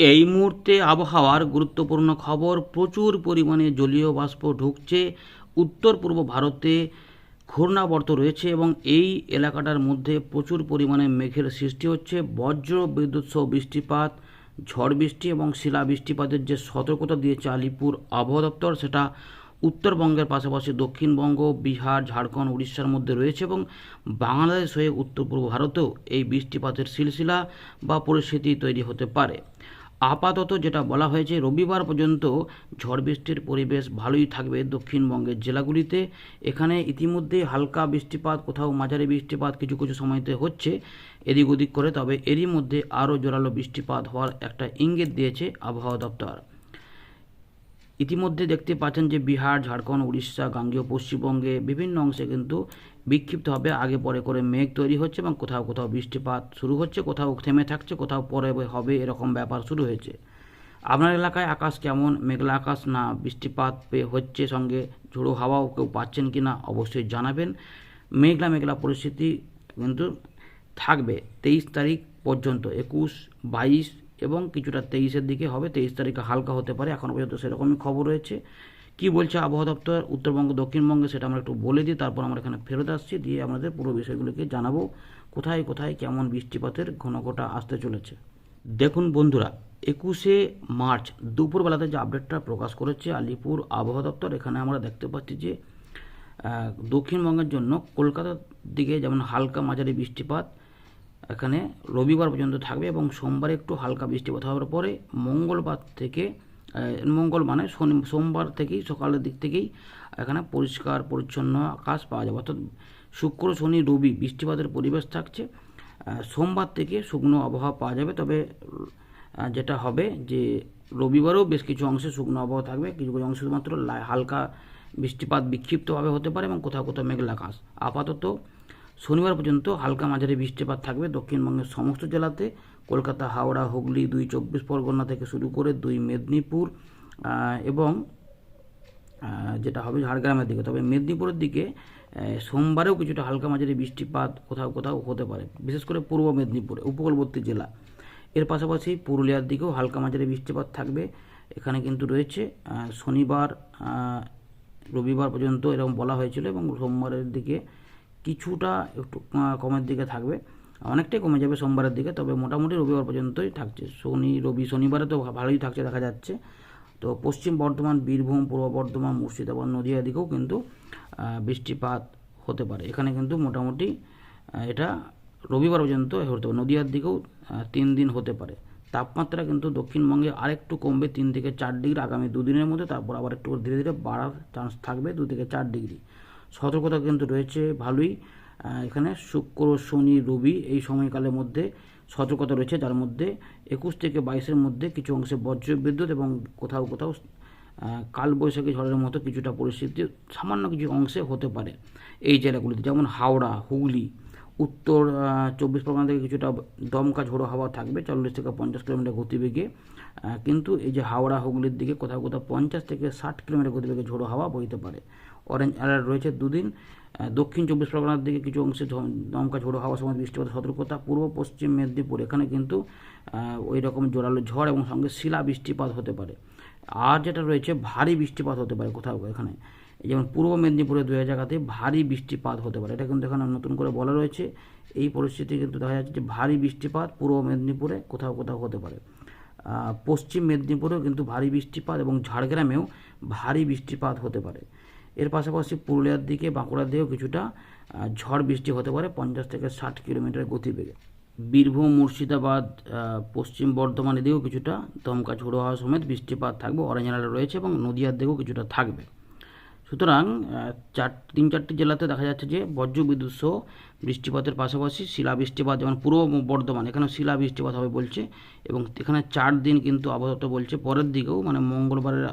এই মুহূর্তে আবহাওয়ার গুরুত্বপূর্ণ খবর, প্রচুর পরিমাণে জলীয় বাষ্প ঢুকছে। উত্তর পূর্ব ভারতে ঘূর্ণাবর্ত রয়েছে এবং এই এলাকাটার মধ্যে প্রচুর পরিমাণে মেঘের সৃষ্টি হচ্ছে। বজ্র, বিদ্যুৎ সহ বৃষ্টিপাত, ঝড় বৃষ্টি এবং শিলা বৃষ্টিপাতের যে সতর্কতা দিয়েছে আলিপুর আবহাওয়া দপ্তর, সেটা উত্তরবঙ্গের পাশাপাশি দক্ষিণবঙ্গ, বিহার, ঝাড়খণ্ড, উড়িষ্যার মধ্যে রয়েছে এবং বাংলাদেশ হয়ে উত্তর পূর্ব ভারতেও এই বৃষ্টিপাতের সিলসিলা বা পরিস্থিতি তৈরি হতে পারে। আপাতত যেটা বলা হয়েছে, রবিবার পর্যন্ত ঝড় বৃষ্টির পরিবেশ ভালোই থাকবে দক্ষিণবঙ্গের জেলাগুলিতে। এখানে ইতিমধ্যে হালকা বৃষ্টিপাত, কোথাও মাঝারি বৃষ্টিপাত কিছু কিছু সময়তে হচ্ছে, এদিক ওদিক করে। তবে এরই মধ্যে আরও জোরালো বৃষ্টিপাত হওয়ার একটা ইঙ্গিত দিয়েছে আবহাওয়া দপ্তর। ইতিমধ্যে দেখতে পাচ্ছেন যে বিহার, ঝাড়খণ্ড, উড়িষ্যা, গাঙ্গেয়, পশ্চিমবঙ্গে বিভিন্ন অংশে কিন্তু বিক্ষিপ্তভাবে আগে পরে করে মেঘ তৈরি হচ্ছে এবং কোথাও কোথাও বৃষ্টিপাত শুরু হচ্ছে, কোথাও থেমে থাকছে, কোথাও পরে হবে এরকম ব্যাপার শুরু হয়েছে। আপনার এলাকায় আকাশ কেমন? মেঘলা আকাশ না বৃষ্টিপাত হচ্ছে সঙ্গে ঝোড়ো হাওয়াও কেউ পাচ্ছেন কি না অবশ্যই জানাবেন। মেঘলা মেঘলা পরিস্থিতি কিন্তু থাকবে তেইশ তারিখ পর্যন্ত, একুশ, বাইশ এবং কিছুটা তেইশের দিকে হবে, তেইশ তারিখে হালকা হতে পারে এখনও পর্যন্ত সেরকমই খবর রয়েছে। কি বলছে আবহাওয়া দপ্তর? উত্তরবঙ্গ, দক্ষিণবঙ্গে সেটা আমরা একটু বলে দিই, তারপর আমরা এখানে ফেরত আসছি, দিয়ে আমাদের পুরো বিষয়গুলোকে জানাব, কোথায় কোথায় কেমন বৃষ্টিপাতের ঘনঘটা আসতে চলেছে। দেখুন বন্ধুরা, একুশে মার্চ, দুপুরবেলাতে যে আপডেটটা প্রকাশ করেছে আলিপুর আবহাওয়া দপ্তর, এখানে আমরা দেখতে পাচ্ছি যে দক্ষিণবঙ্গের জন্য কলকাতার দিকে যেমন হালকা মাঝারি বৃষ্টিপাত এখানে রবিবার পর্যন্ত থাকবে এবং সোমবারে একটু হালকা বৃষ্টিপাত হওয়ার পরে মঙ্গলবার থেকে মঙ্গল মানে শনি, সোমবার থেকেই, সকালের দিক থেকেই এখানে পরিষ্কার, পরিচ্ছন্ন আকাশ পাওয়া যাবে। অর্থাৎ শুক্র, শনি, রবি বৃষ্টিপাতের পরিবেশ থাকছে। সোমবার থেকে শুকনো আবহাওয়া পাওয়া যাবে। তবে যেটা হবে যে রবিবারেও বেশ কিছু অংশে শুকনো আবহাওয়া থাকবে। কিছু কিছু অংশে শুধুমাত্র হালকা বৃষ্টিপাত বিক্ষিপ্তভাবে হতে পারে এবং কোথাও কোথাও মেঘলা আকাশ। আপাতত শনিবার পর্যন্ত হালকা মাঝারি বৃষ্টিপাত থাকবে। দক্ষিণবঙ্গের সমস্ত জেলাতে কলকাতা, হাওড়া, হুগলি দুই চব্বিশ পরগনা থেকে শুরু করে দুই মেদিনীপুর এবং যেটা হবে ঝাড়গ্রামের দিকে। তবে মেদিনীপুরের দিকে সোমবারেও কিছুটা হালকা মাঝারি বৃষ্টিপাত কোথাও কোথাও হতে পারে, বিশেষ করে পূর্ব মেদিনীপুরে, উপকূলবর্তী জেলা। এর পাশাপাশি পুরুলিয়ার দিকেও হালকা মাঝারি বৃষ্টিপাত থাকবে। এখানে কিন্তু রয়েছে শনিবার রবিবার পর্যন্ত এরকম বলা হয়েছিল এবং সোমবারের দিকে কিছুটা একটু কমের দিকে থাকবে। অনেকটাই কমে যাবে সোমবারের দিকে, তবে মোটামুটি রবিবার পর্যন্তই থাকছে। শনি, রবি, শনিবারে তো ভালোই থাকছে দেখা যাচ্ছে। তো পশ্চিম বর্ধমান, বীরভূম, পূর্ব বর্ধমান, মুর্শিদাবাদ, নদীয়া দিকেও কিন্তু বৃষ্টিপাত হতে পারে। এখানে কিন্তু মোটামুটি এটা রবিবার পর্যন্ত হতে পারে। নদীয়ার দিকেও তিন দিন হতে পারে। তাপমাত্রা কিন্তু দক্ষিণবঙ্গে আরেকটু কমবে, তিন থেকে চার ডিগ্রি আগামী দুদিনের মধ্যে। তারপর আবার একটু ধীরে ধীরে বাড়ার চান্স থাকবে, দু থেকে চার ডিগ্রি। সতর্কতা কিন্তু রয়েছে ভালোই। এখানে শুক্র, শনি, রবি এই সময়কালের মধ্যে সতর্কতা রয়েছে। যার মধ্যে একুশ থেকে বাইশের মধ্যে কিছু অংশে বজ্র বিদ্যুৎ এবং কোথাও কোথাও কালবৈশাখী ঝড়ের মতো কিছুটা পরিস্থিতি সামান্য কিছু অংশে হতে পারে। এই জেলাগুলিতে যেমন হাওড়া, হুগলি উত্তর চব্বিশ পরগনা থেকে কিছুটা দমকা ঝোড়ো হাওয়া থাকবে, চল্লিশ থেকে পঞ্চাশ কিলোমিটার গতিবেগে। কিন্তু এই যে হাওড়া হুগলির দিকে কোথাও কোথাও পঞ্চাশ থেকে ষাট কিলোমিটার গতিবেগে ঝোড়ো হাওয়া বইতে পারে। অরেঞ্জ অ্যালার্ট রয়েছে দুদিন। দক্ষিণ চব্বিশ পরগনার দিকে কিছু অংশে দমকা ঝোড়ো হাওয়া সময় বৃষ্টিপাত সতর্কতা। পূর্ব, পশ্চিম মেদিনীপুর, এখানে কিন্তু ওই রকম জোরালো ঝড় এবং সঙ্গে শিলা বৃষ্টিপাত হতে পারে। আর যেটা রয়েছে, ভারী বৃষ্টিপাত হতে পারে কোথাও এখানে। যেমন পূর্ব মেদিনীপুরে দু জায়গাতে ভারী বৃষ্টিপাত হতে পারে। এটা কিন্তু এখানে নতুন করে বলা রয়েছে। এই পরিস্থিতি কিন্তু দেখা যাচ্ছে যে ভারী বৃষ্টিপাত পূর্ব মেদিনীপুরে কোথাও কোথাও হতে পারে। পশ্চিম মেদিনীপুরেও কিন্তু ভারী বৃষ্টিপাত এবং ঝাড়গ্রামেও ভারী বৃষ্টিপাত হতে পারে। এর পাশাপাশি পুরুলিয়ার দিকে, বাঁকুড়ার দিকেও কিছুটা ঝড় বৃষ্টি হতে পারে, পঞ্চাশ থেকে ষাট কিলোমিটার গতিবেগে। বীরভূম, মুর্শিদাবাদ পশ্চিম বর্ধমান এদিকেও কিছুটা দমকা ঝোড়ো হওয়া সমেত বৃষ্টিপাত থাকবে। অরেঞ্জ অ্যালার্ট রয়েছে এবং নদীয়ার দিকেও কিছুটা থাকবে। সুতরাং চার, তিন চারটি জেলাতে দেখা যাচ্ছে যে বজ্র বিদ্যুৎ সহ বৃষ্টিপাতের পাশাপাশি শিলা বৃষ্টিপাত যেমন পূর্ব বর্ধমান এখানে শিলা বৃষ্টিপাত হবে বলছে এবং এখানে চার দিন কিন্তু দপ্তর বলছে। পরের দিকেও মানে মঙ্গলবারের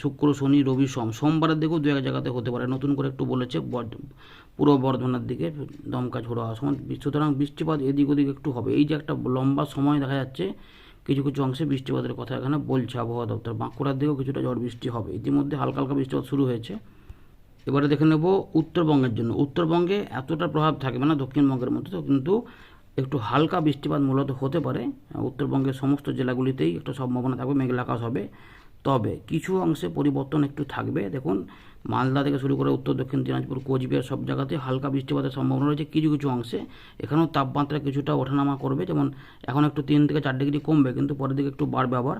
শুক্র, শনি, রবি, সোম, সোমবারের দিকেও দু এক জায়গাতে হতে পারে। নতুন করে একটু বলেছে পূর্ব বর্ধমানের দিকে দমকা ঝোড়ো হওয়ার সময়। সুতরাং বৃষ্টিপাত এদিক ওদিক একটু হবে। এই যে একটা লম্বা সময় দেখা যাচ্ছে, কিছু কিছু অংশে বৃষ্টিপাতের কথা এখানে বলছে আবহাওয়া দপ্তর। বাঁকুড়ার দিকেও কিছুটা ঝড় বৃষ্টি হবে। ইতিমধ্যে হালকা হালকা বৃষ্টিপাত শুরু হয়েছে। এবারে দেখে নেব উত্তরবঙ্গের জন্য। উত্তরবঙ্গে এতটা প্রভাব থাকবে না দক্ষিণবঙ্গের মধ্যে, তো কিন্তু একটু হালকা বৃষ্টিপাত মূলত হতে পারে। উত্তরবঙ্গের সমস্ত জেলাগুলিতেই একটু সম্ভাবনা থাকবে। মেঘলা আকাশ হবে। তবে কিছু অংশে পরিবর্তন একটু থাকবে। দেখুন, মালদা থেকে শুরু করে উত্তর, দক্ষিণ দিনাজপুর, কোচবিহার সব জায়গাতে হালকা বৃষ্টিপাতের সম্ভাবনা রয়েছে কিছু কিছু অংশে। এখানেও তাপমাত্রা কিছুটা ওঠানামা করবে, যেমন এখন একটু তিন থেকে চার ডিগ্রি কমবে, কিন্তু পরের দিকে একটু বাড়বে আবার।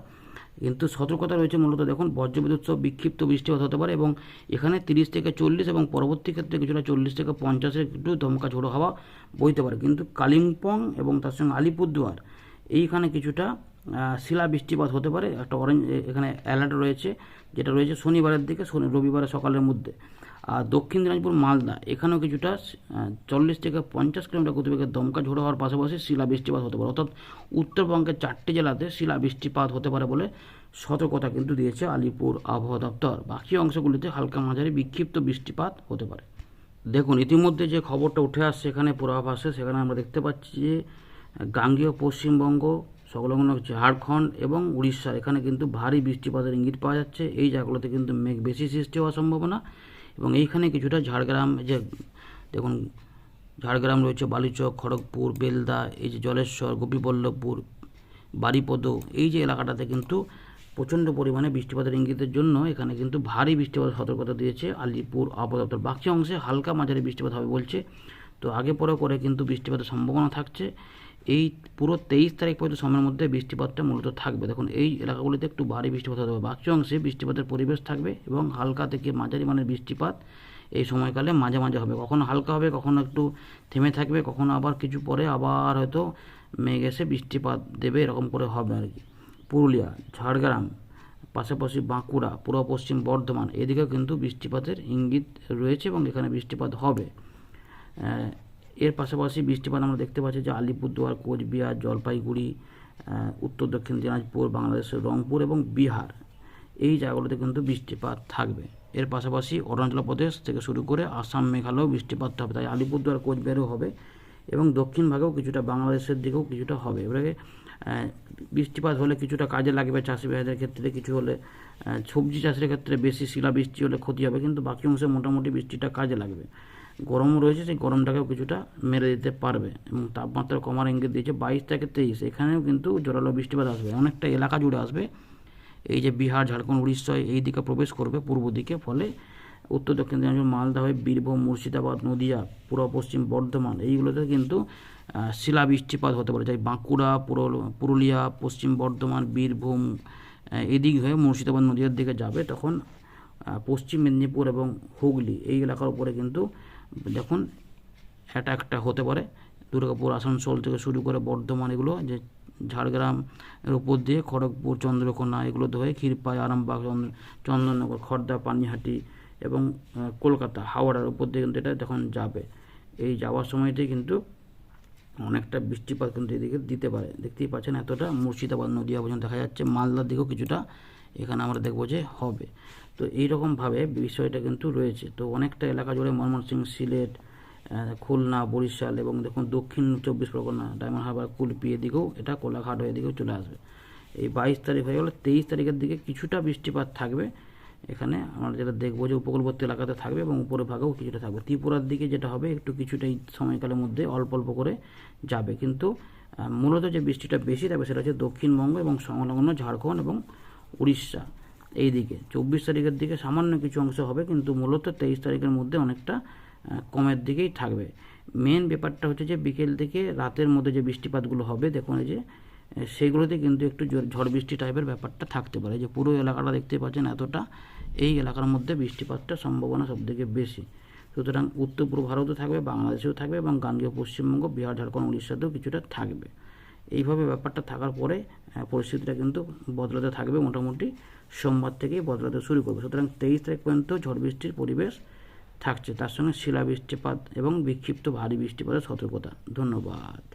কিন্তু সতর্কতা রয়েছে মূলত, দেখুন, বজ্রবিদ্যুৎ সহ বিক্ষিপ্ত বৃষ্টিপাত হতে পারে এবং এখানে তিরিশ থেকে চল্লিশ এবং পরবর্তী ক্ষেত্রে কিছুটা চল্লিশ থেকে পঞ্চাশের একটু দমকা ঝোড়ো হাওয়া বইতে পারে। কিন্তু কালিম্পং এবং তার সঙ্গে আলিপুরদুয়ার, এইখানে কিছুটা শিলা বৃষ্টিপাত হতে পারে। একটা অরেঞ্জ এখানে অ্যালার্ট রয়েছে, যেটা রয়েছে শনিবারের দিকে, শনি, রবিবারের সকালের মধ্যে। আর দক্ষিণ দিনাজপুর, মালদা, এখানেও কিছুটা চল্লিশ থেকে পঞ্চাশ কিলোমিটার গতিবেগে দমকা ঝোড়ো হওয়ার পাশাপাশি শিলা বৃষ্টিপাত হতে পারে। অর্থাৎ উত্তরবঙ্গের চারটি জেলাতে শিলা বৃষ্টিপাত হতে পারে বলে সতর্কতা কিন্তু দিয়েছে আলিপুর আবহাওয়া দপ্তর। বাকি অংশগুলিতে হালকা মাঝারি বিক্ষিপ্ত বৃষ্টিপাত হতে পারে। দেখুন, ইতিমধ্যে যে খবরটা উঠে আসছে এখানে পূর্বাভাসে, সেখানে আমরা দেখতে পাচ্ছি যে গাঙ্গেয় পশ্চিমবঙ্গ সংলগ্ন ঝাড়খণ্ড এবং উড়িষ্যা। এখানে কিন্তু ভারী বৃষ্টিপাতের ইঙ্গিত পাওয়া যাচ্ছে। এই জায়গাগুলোতে কিন্তু মেঘ বেশি সৃষ্টি হওয়ার সম্ভাবনা এবং এইখানে কিছুটা ঝাড়গ্রাম যে দেখুন, ঝাড়গ্রাম রয়েছে বালুচক, খড়গপুর, বেলদা, এই যে জলেশ্বর, গোপীবল্লভপুর, বারিপদ, এই যে এলাকাটাতে কিন্তু প্রচণ্ড পরিমাণে বৃষ্টিপাতের ইঙ্গিতের জন্য এখানে কিন্তু ভারী বৃষ্টিপাতের সতর্কতা দিয়েছে আলিপুর আবহাওয়া দপ্তর। বাকি অংশে হালকা মাঝারি বৃষ্টিপাত হবে বলছে। তো আগে পরে করে কিন্তু বৃষ্টিপাতের সম্ভাবনা থাকছে। এই পুরো তেইশ তারিখ পর্যন্ত সময়ের মধ্যে বৃষ্টিপাতটা মূলত থাকবে। দেখুন, এই এলাকাগুলিতে একটু ভারী বৃষ্টিপাত হতে হবে বাকি অংশে বৃষ্টিপাতের পরিবেশ থাকবে এবং হালকা থেকে মাঝারি মানের বৃষ্টিপাত এই সময়কালে মাঝে মাঝে হবে। কখনো হালকা হবে, কখনো একটু থেমে থাকবে, কখনো আবার কিছু পরে আবার হয়তো মেঘ এসে বৃষ্টিপাত দেবে, এরকম করে হবে আর কি। পুরুলিয়া, ঝাড়গ্রাম, পাশাপাশি বাঁকুড়া, পূর্ব পশ্চিম বর্ধমান, এদিকেও কিন্তু বৃষ্টিপাতের ইঙ্গিত রয়েছে এবং এখানে বৃষ্টিপাত হবে। এর পাশাপাশি বৃষ্টিপাত আমরা দেখতে পাচ্ছি যে আলিপুরদুয়ার, কোচবিহার, জলপাইগুড়ি উত্তর দক্ষিণ দিনাজপুর, বাংলাদেশের রংপুর এবং বিহার এই জায়গাগুলোতে কিন্তু বৃষ্টিপাত থাকবে। এর পাশাপাশি অরুণাচল প্রদেশ থেকে শুরু করে আসাম, মেঘালয়েও বৃষ্টিপাত হবে। তাই আলিপুরদুয়ার, কোচবিহারেও হবে এবং দক্ষিণ ভাগেও কিছুটা, বাংলাদেশের দিকেও কিছুটা হবে। এবারে বৃষ্টিপাত হলে কিছুটা কাজে লাগবে চাষি ভাইদের ক্ষেত্রে, কিছু হলে সবজি চাষের ক্ষেত্রে বেশি শিলা বৃষ্টি হলে ক্ষতি হবে, কিন্তু বাকি অংশে মোটামুটি বৃষ্টিটা কাজে লাগবে। গরম রয়েছে, সেই গরমটাকেও কিছুটা মেরে দিতে পারবে এবং তাপমাত্রা কমার ইঙ্গিত দিয়েছে বাইশ থেকে তেইশ। এখানেও কিন্তু জোরালো বৃষ্টিপাত আসবে। অনেকটা এলাকা জুড়ে আসবে। এই যে বিহার, ঝাড়খণ্ড উড়িষ্যায় এই দিকে প্রবেশ করবে পূর্ব দিকে। ফলে উত্তর, দক্ষিণ দিনাজপুর, মালদা হয়ে বীরভূম, মুর্শিদাবাদ, নদিয়া পূর্ব পশ্চিম বর্ধমান এইগুলোতে কিন্তু শিলা বৃষ্টিপাত হতে পারে। যাই বাঁকুড়া পুরুল- পুরুলিয়া, পশ্চিম বর্ধমান, বীরভূম এদিক হয়ে মুর্শিদাবাদ, নদিয়ার দিকে যাবে। তখন পশ্চিম মেদিনীপুর এবং হুগলি এই এলাকার উপরে কিন্তু দেখুন অ্যাটাকটা হতে পারে দুর্গাপুর আসানসোল থেকে শুরু করে বর্ধমান এগুলো, যে ঝাড়গ্রাম এর উপর দিয়ে খড়গপুর, চন্দ্রকোনা এগুলো হয়ে ক্ষীরপাই, আরামবাগ চন্দননগর খড়দা পানিহাটি এবং কলকাতা, হাওড়ার উপর দিয়ে কিন্তু এটা যখন যাবে, এই যাওয়ার সময়তেই কিন্তু অনেকটা বৃষ্টিপাত কিন্তু এদিকে দিতে পারে। দেখতেই পাচ্ছেন এতটা মুর্শিদাবাদ নদিয়া পর্যন্ত দেখা যাচ্ছে। মালদার দিকেও কিছুটা এখানে আমরা দেখব যে হবে। তো এইরকমভাবে বিষয়টা কিন্তু রয়েছে। তো অনেকটা এলাকা জুড়ে ময়মনসিংহ, সিলেট খুলনা, বরিশাল এবং দেখুন দক্ষিণ চব্বিশ পরগনা, ডায়মন্ড হারবার, কুলপি এদিকেও এটা, কোলাঘাট এদিকেও চলে আসবে। এই বাইশ তারিখ হয়ে গেলে তেইশ তারিখের দিকে কিছুটা বৃষ্টিপাত থাকবে। এখানে আমরা যেটা দেখব যে উপকূলবর্তী এলাকাতে থাকবে এবং উপরের ভাগেও কিছুটা থাকবে। ত্রিপুরার দিকে যেটা হবে, একটু কিছুটা এই সময়কালের মধ্যে অল্প অল্প করে যাবে। কিন্তু মূলত যে বৃষ্টিটা বেশি থাকবে সেটা হচ্ছে দক্ষিণবঙ্গ এবং সংলগ্ন ঝাড়খণ্ড এবং উড়িষ্যা। এই দিকে চব্বিশ তারিখের দিকে সামান্য কিছু অংশ হবে কিন্তু মূলত তেইশ তারিখের মধ্যে অনেকটা কমের দিকেই থাকবে। মেন ব্যাপারটা হচ্ছে যে বিকেল থেকে রাতের মধ্যে যে বৃষ্টিপাতগুলো হবে দেখুন যে আহ, সেগুলোতে কিন্তু একটু ঝড় বৃষ্টি টাইপের ব্যাপারটা থাকতে পারে। যে পুরো এলাকাটা দেখতে পাচ্ছেন এতটা এই এলাকার মধ্যে বৃষ্টিপাতটা সম্ভাবনা সবথেকে বেশি। সুতরাং উত্তর পূর্ব ভারতও থাকবে বাংলাদেশেও থাকবে এবং গাঙ্গেয় পশ্চিমবঙ্গ বিহার ঝাড়খণ্ড উড়িষ্যাতেও কিছুটা থাকবে। এইভাবে ব্যাপারটা থাকার পরে পরিস্থিতিটা কিন্তু বদলাতে থাকবে মোটামুটি সোমবার থেকেই বদলাতে শুরু করবে। সুতরাং তেইশ তারিখ পর্যন্ত ঝড় বৃষ্টির পরিবেশ থাকছে। তার সঙ্গে শিলা বৃষ্টিপাত এবং বিক্ষিপ্ত ভারী বৃষ্টিপাতের সতর্কতা। ধন্যবাদ।